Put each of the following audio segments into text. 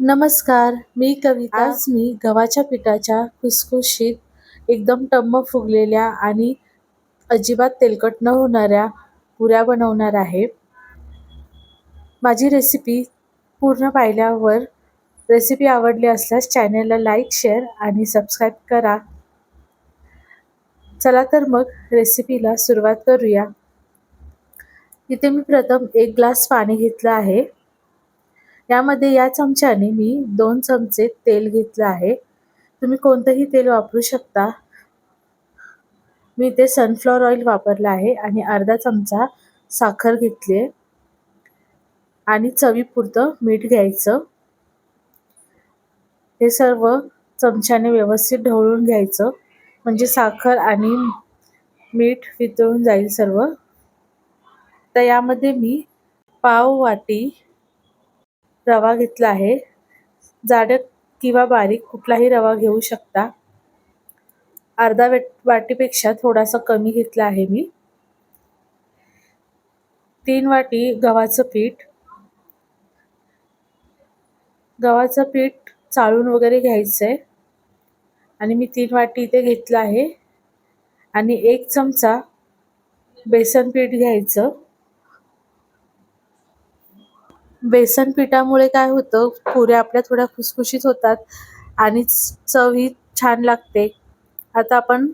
नमस्कार मी कविता आज मी गव्हाच्या पिठाच्या खुसखुशीत एकदम टम्म फुगलेल्या आणि अजिबात तेलकट न होणाऱ्या पुऱ्या बनवणार आहे. माझी रेसिपी पूर्ण पाहिल्यावर रेसिपी आवडली असल्यास चॅनलला लाईक शेअर आणि सबस्क्राईब करा. चला तर मग रेसिपीला सुरुवात करूया. इथे मी प्रथम एक ग्लास पाणी घेतलं आहे. यामध्ये या चमच्याने मी दोन चमचे तेल घेतलं आहे. तुम्ही कोणतंही तेल वापरू शकता. मी इथे सनफ्लॉवर ऑइल वापरलं आहे आणि अर्धा चमचा साखर घेतली आहे. आणि चवीपुरतं मीठ घ्यायचं. हे सर्व चमच्याने व्यवस्थित ढवळून घ्यायचं. म्हणजे साखर आणि मीठ वितळून जाईल सर्व. तर यामध्ये मी पाव वाटी रवा घेतला आहे. जाडक किंवा बारीक कुठलाही रवा घेऊ शकता. अर्धा वेट वाटीपेक्षा थोडासा कमी घेतला आहे मी. तीन वाटी गव्हाचं पीठ. गव्हाचं पीठ चाळून वगैरे घ्यायचं आहे आणि मी तीन वाटी इथे घेतलं आहे. आणि एक चमचा बेसन पीठ घ्यायचं. बेसन पिठामुळे काय होतं पुऱ्या आपल्या थोड्या खुसखुशीत होतात आणि चवही छान लागते. आता आपण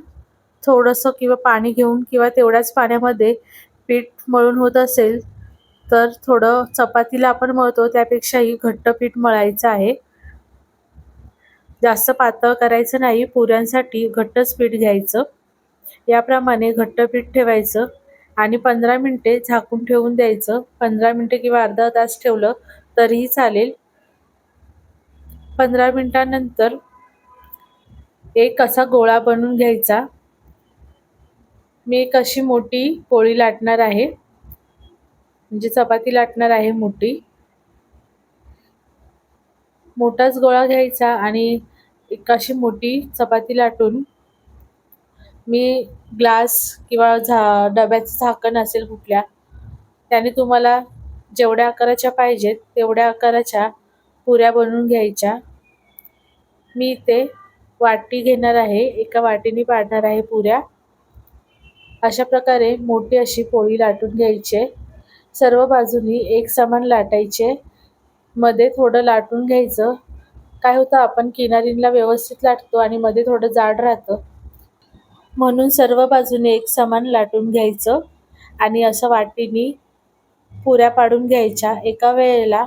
थोडंसं किंवा पाणी घेऊन किंवा तेवढ्याच पाण्यामध्ये पीठ मळून होत असेल तर थोडं चपातीला आपण मळतो त्यापेक्षाही घट्ट पीठ मळायचं आहे. जास्त पातळ करायचं नाही पुऱ्यांसाठी घट्टच पीठ घ्यायचं. याप्रमाणे घट्ट पीठ ठेवायचं. आणि पंधरा मिनटे झाकून ठेवून द्यायचं. पंधरा मिनटे किंवा अर्धा तास ठेवलं तरीही चालेल. पंधरा मिनटानंतर एक असा गोळा बनवून घ्यायचा. मी एक अशी मोठी पोळी लाटणार आहे. म्हणजे चपाती लाटणार आहे मोठी. मोठाच गोळा घ्यायचा आणि एक अशी मोठी चपाती लाटून मी ग्लास किंवा झा डब्याचं झाकण असेल कुठल्या त्याने तुम्हाला जेवढ्या आकाराच्या पाहिजेत तेवढ्या आकाराच्या पुऱ्या बनवून घ्यायच्या. मी इथे वाटी घेणार आहे एका वाटीने पाडणार आहे पुऱ्या. अशा प्रकारे मोठी अशी पोळी लाटून घ्यायचे. सर्व बाजूनी एक समान लाटायचे. मध्ये थोडं लाटून घ्यायचं. काय होतं आपण किनारींना व्यवस्थित लाटतो आणि मध्ये थोडं जाड राहतं. म्हणून सर्व बाजूने एक समान लाटून घ्यायचं आणि असं वाटीनी पुऱ्या पाडून घ्यायच्या. एका वेळेला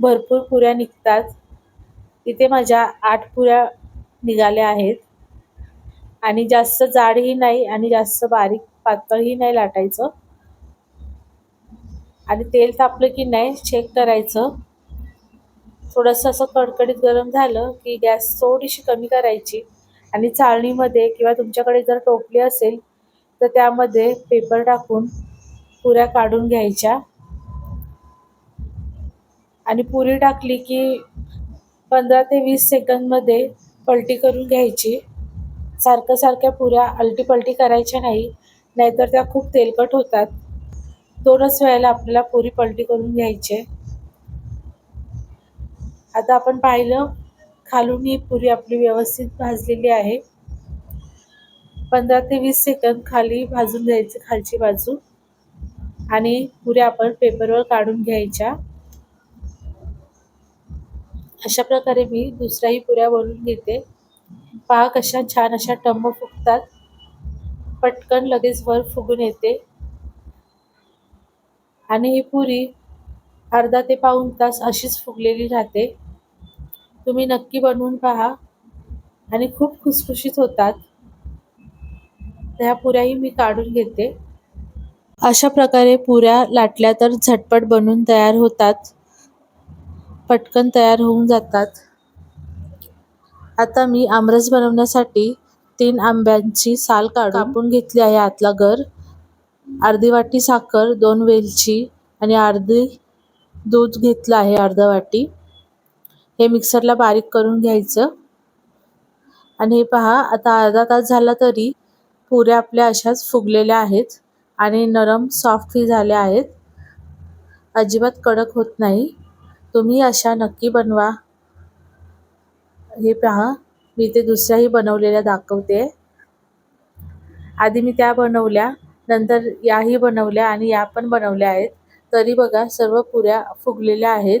भरपूर पुऱ्या निघतात. इथे माझ्या आठ पुऱ्या निघाल्या आहेत. आणि जास्त जाडही नाही आणि जास्त बारीक पातळही नाही लाटायचं. आणि तेल तापलं की नाही चेक करायचं. थोडंसं असं कडकडीत गरम झालं की गॅस थोडीशी कमी करायची. आणि चाळणीमध्ये किंवा तुमच्याकडे जर टोपली असेल तर त्यामध्ये पेपर टाकून पुऱ्या काढून घ्यायच्या. आणि पुरी टाकली की पंधरा ते वीस सेकंदमध्ये पलटी करून घ्यायची. सारख्या सारख्या पुऱ्या अलटी पलटी करायच्या नाही नाहीतर त्या खूप तेलकट होतात. दोनच वेळेला आपल्याला पुरी पलटी करून घ्यायचे आता आपण पाहिलं खालून ही पुरी आपली व्यवस्थित भाजलेली आहे. पंधरा ते वीस सेकंद खाली भाजून घ्यायची खालची बाजू. आणि पुऱ्या आपण पेपरवर काढून घ्यायच्या. अशा प्रकारे मी दुसऱ्याही पुऱ्या बनवून घेते. पहा कशा छान अशा टंब फुगतात. पटकन लगेच वर फुगून येते. आणि ही पुरी अर्धा ते पाऊन तास अशीच फुगलेली राहते. तुम्ही नक्की बनवून पहा. आणि खूप खुसखुशीत होतात. ह्या पुऱ्याही मी काढून घेते. अशा प्रकारे पुऱ्या लाटल्या तर झटपट बनून तयार होतात. पटकन तयार होऊन जातात. आता मी आमरस बनवण्यासाठी तीन आंब्यांची साल काढून कापून घेतली आहे आतला गर अर्धी वाटी साखर दोन वेलची आणि अर्धी दूध घेतलं आहे अर्धा वाटी. हे मिक्सरला बारीक करून घ्यायचं. आणि हे पहा आता अर्धा तास झाला तरी पुऱ्या आपल्या अशाच फुगलेल्या आहेत आणि नरम सॉफ्टही झाल्या आहेत. अजिबात कडक होत नाही. तुम्ही अशा नक्की बनवा. हे पहा मी ते दुसऱ्याही बनवलेल्या दाखवते. आधी मी त्या बनवल्या नंतर याही बनवल्या आणि या पण बनवल्या आहेत. तरी बघा सर्व पुऱ्या फुगलेल्या आहेत.